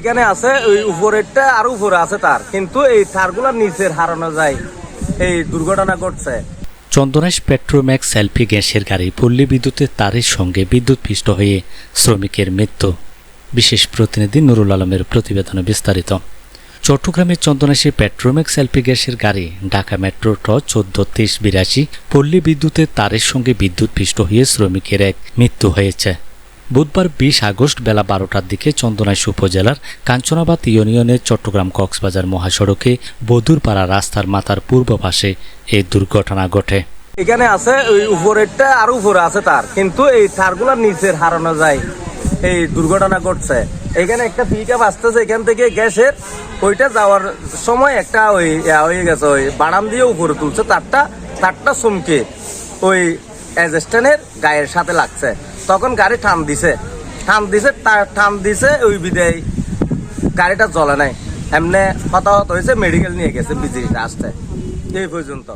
এখানে আছে, ওই উপরেরটা আর উপরে আছে তার। কিন্তু এই তারগুলা নিচের হারানো যায়। এই দুর্ঘটনা ঘটছে। চন্দনাইশ পেট্রোম্যাক্স সেলফি গ্যাসের গাড়ি পল্লী বিদ্যুতের তারের সঙ্গে বিদ্যুৎ পিষ্ট হয়ে শ্রমিকের মৃত্যু। বিশেষ প্রতিনিধি নুরুল আলমের প্রতিবেদনে বিস্তারিত। চট্টগ্রামের চন্দনাইশে পেট্রোম্যাক্স এলপি গ্যাসের গাড়ি ঢাকা মেট্রো ট চোদ্দ তেইশ বিরাশি পল্লী বিদ্যুতের তারের সঙ্গে বিদ্যুৎ পিষ্ট হয়ে শ্রমিকের এক মৃত্যু হয়েছে। বুধবার বিশ আগস্ট বেলা বারোটার দিকে চন্দনাইশ উপজেলার কাঞ্চনাবাদ ইউনিয়নের চট্টগ্রাম কক্সবাজার মহাসড়কে বদুরপাড়া রাস্তার মাথার পূর্ব পাশে এই দুর্ঘটনা ঘটে। এখানে আছে, ওই উপরেরটা আর উপরে আছে তার, কিন্তু এই তারগুলা নিচের হারানো যায়। এই দুর্ঘটনা ঘটছে। এখানে একটা পিক আপ আসতেছে এখান থেকে গ্যাসের, ওইটা যাওয়ার সময় একটা ওই হয়ে গেছে, ওই বাড়াম দিয়ে উপরে তুলছে, তারটা তারটা চমকে ওই অ্যাজেস্ট্যানের গায়ের সাথে লাগছে। তখন গাড়ি থাম দিছে। থাম দিছে থাম দিছে, ওই বিদায় গাড়িটা জ্বলে নাই। এমনি হতাহত হয়েছে মেডিকেল নিয়ে গেছে বিজিটা আসতে। এই পর্যন্ত।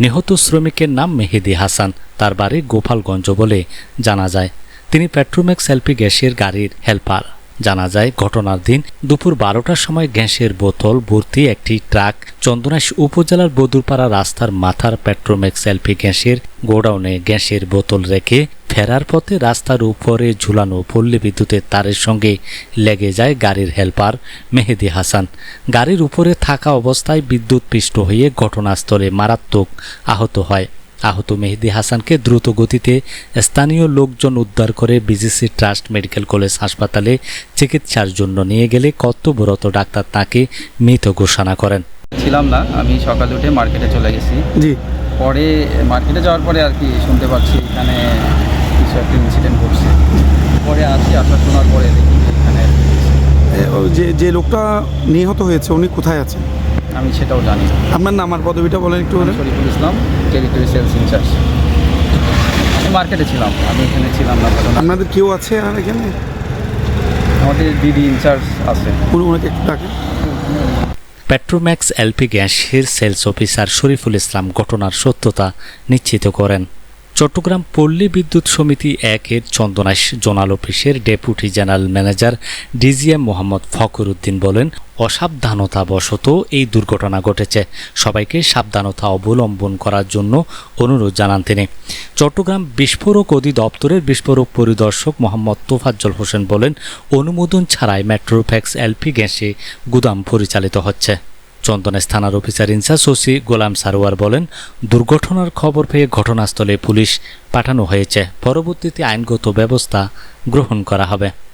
নিহত শ্রমিকের নাম মেহেদি হাসান। তার বাড়ি গোপালগঞ্জ বলে জানা যায়। তিনি পেট্রোম্যাক্স এলপি গ্যাসের গাড়ির হেল্পার জানা যায়, ঘটনার দিন দুপুর বারোটার সময় গ্যাসের বোতল, ভর্তি একটি ট্রাক চন্দনাইশ উপজেলার বদুরপাড়া রাস্তার মাথার পেট্রোম্যাক্স এলপি গ্যাসের গোডাউনে গ্যাসের বোতল রেখে ফেরার পথে রাস্তার উপরে ঝুলানো পল্লী বিদ্যুতের তারের সঙ্গে লেগে যায় গাড়ির হেল্পার মেহেদি হাসান। গাড়ির উপরে থাকা অবস্থায় বিদ্যুৎ পিষ্ট হয়ে ঘটনাস্থলে মারাত্মক আহত হয়। আহত মেহেদি হাসানকে দ্রুত গতিতে স্থানীয় লোকজন উদ্ধার করে বিজিসি ট্রাস্ট মেডিকেল কলেজ হাসপাতালে চিকিৎসার জন্য নিয়ে গেলে কর্তব্যরত ডাক্তার তাকে মৃত ঘোষণা করেন। ছিলাম না আমি সকালে উঠে মার্কেটে চলে গেছি। জি। পরে মার্কেটে যাওয়ার পরে আর কি শুনতে পাচ্ছি এখানে কিছু একটা ইনসিডেন্ট ঘটছে। পরে আসি আসার শোনার পরে দেখি যে এখানে যে যে লোকটা নিহত হয়েছে উনি কোথায় আছেন? আমি সেটাও জানি না। আপনার নাম আর পদবিটা বলেন একটু Shariful Islam territory sales in-charge. আমি মার্কেটে ছিলাম আমি এখানে ছিলাম না আপনাদের কেউ আছে আর এখানে? আমাদের দিদি ইনচার্জ আছে। পুরো ওনাকে একটু ডাকেন। পেট্রোম্যাক্স এলপি গ্যাসের সেলস অফিসার শরীফুল ইসলাম ঘটনার সত্যতা নিশ্চিত করেন। চট্টগ্রাম পল্লী বিদ্যুৎ সমিতি একের চন্দনাইশ জোনাল অফিসের deputy general manager DGM Mohammad Fakhr Uddin বলেন, অসাবধানতাবশত এই দুর্ঘটনা ঘটেছে। সবাইকে সাবধানতা অবলম্বন করার জন্য অনুরোধ জানান তিনি। চট্টগ্রাম বিস্ফোরক অধিদপ্তরের বিস্ফোরক পরিদর্শক মোহাম্মদ তোফাজ্জল হোসেন বলেন, অনুমোদন ছাড়াই মেট্রোফ্যাক্স এলপি গ্যাসে গুদাম পরিচালিত হচ্ছে। চন্দনেশ থানার officer in-charge OC Golam Sarwar বলেন, দুর্ঘটনার খবর পেয়ে ঘটনাস্থলে পুলিশ পাঠানো হয়েছে। পরবর্তীতে আইনগত ব্যবস্থা গ্রহণ করা হবে।